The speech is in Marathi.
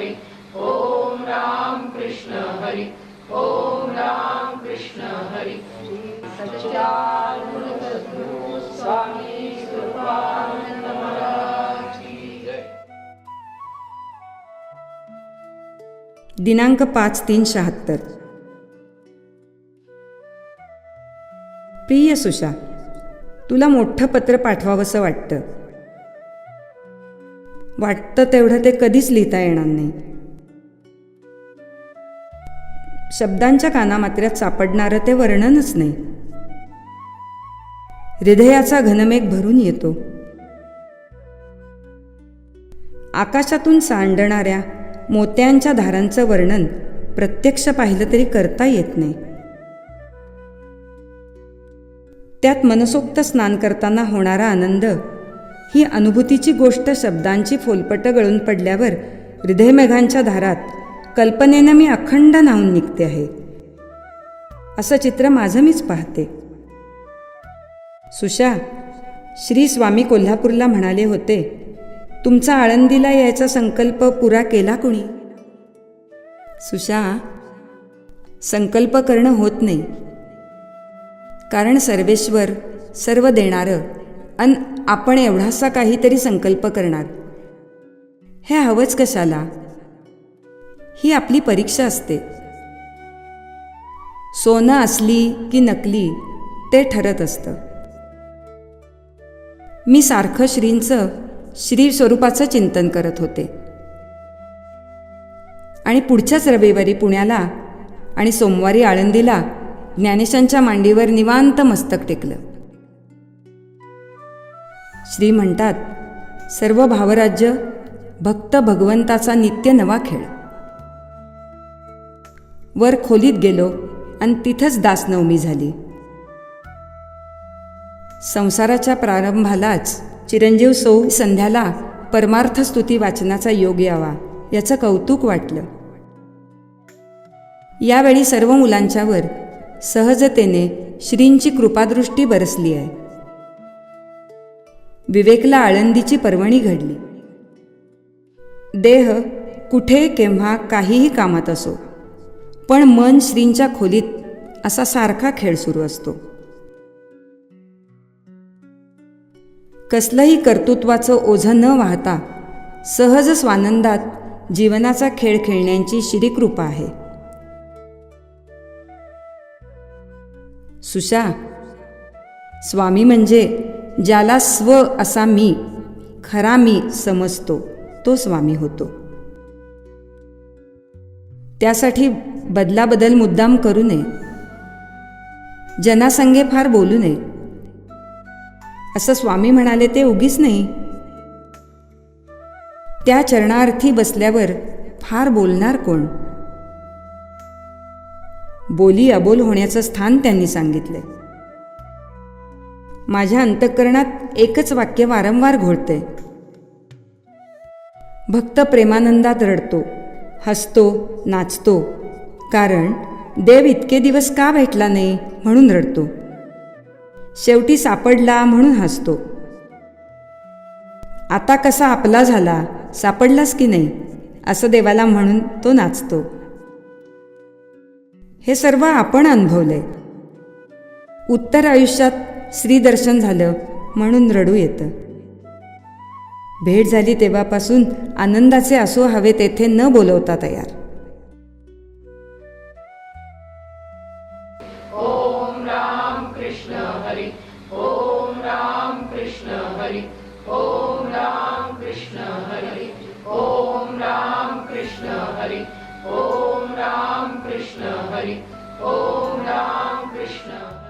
हरी। ओम राम कृष्ण हरी। ओम राम कृष्ण हरी। स्वामी कृपानंद महाराज दिनांक पाच तीन शहात्तर. प्रिय सुषा तुला मोठं पत्र पाठवावंसं वाटतं. वाटतं तेवढं ते कधीच लिहिता येणार नाही. शब्दांच्या कानामात्र्यात सापडणारं ते वर्णनच नाही. हृदयाचा घनमेघ भरून येतो. आकाशातून सांडणाऱ्या मोत्यांच्या धारांचं वर्णन प्रत्यक्ष पाहिलं तरी करता येत नाही. त्यात मनसोक्त स्नान करताना होणारा आनंद ही अनुभूतीची गोष्ट शब्दांची फोलपट गळून पडल्यावर हृदयमेघांच्या धारात कल्पनेनं मी अखंड नाहून निघते आहे. असं चित्र माझं मीच पाहते. सुशा श्री स्वामी कोल्हापूरला म्हणाले होते तुमचा आळंदीला यायचा संकल्प पुरा केला कुणी? सुशा संकल्प करणं होत नाही. कारण सर्वेश्वर सर्व देणारं अन आपण एवढासा काहीतरी संकल्प करणार. हे हवंच कशाला? ही आपली परीक्षा असते. सोनं असली की नकली ते ठरत असतं. मी सारखं श्रींचं श्री स्वरूपाचं चिंतन करत होते. आणि पुढच्याच रविवारी पुण्याला आणि सोमवारी आळंदीला ज्ञानेशांच्या मांडीवर निवांत मस्तक टेकलं. श्री म्हणतात सर्व भावराज्य भक्त भगवंताचा नित्य नवा खेळ. वर खोलीत गेलो आणि तिथंच दासनवमी झाली. संसाराच्या प्रारंभालाच चिरंजीव सौ संध्याला परमार्थ स्तुती वाचनाचा योग यावा याचं कौतुक वाटलं. यावेळी सर्व मुलांच्यावर सहजतेने श्रींची कृपादृष्टी बरसली आहे. विवेकला आळंदीची पर्वणी घडली. देह कुठे केव्हा काहीही कामात असो पण मन श्रींच्या खोलीत असा सारखा खेळ सुरू असतो. कसलंही कर्तृत्वाचं ओझं न वाहता सहज स्वानंदात जीवनाचा खेळ खेळण्याची श्रीकृपा आहे. सुशा स्वामी म्हणजे ज्याला स्व असा मी खरा मी समजतो तो स्वामी होतो. त्यासाठी बदलाबदल मुद्दाम करू नये. जनासंगे फार बोलू नये. असं स्वामी म्हणाले ते उगीच नाही. त्या चरणार्थी बसल्यावर फार बोलणार कोण? बोली अबोल होण्याचं स्थान त्यांनी सांगितलंय. माझ्या अंतःकरणात एकच वाक्य वारंवार घोळते. भक्त प्रेमानंदात रडतो हसतो नाचतो कारण देव इतके दिवस का भेटला नाही म्हणून रडतो. शेवटी सापडला म्हणून हसतो. आता कसा आपला झाला सापडलास की नाही असं देवाला म्हणून तो नाचतो. हे सर्व आपण अनुभवले. उत्तर आयुष्यात श्रीदर्शन झालं म्हणून रडू येतं. भेट झाली तेव्हापासून आनंदाचे असो हवे तेथे न बोलवता तयार. ओम राम कृष्ण हरी ओम राम कृष्ण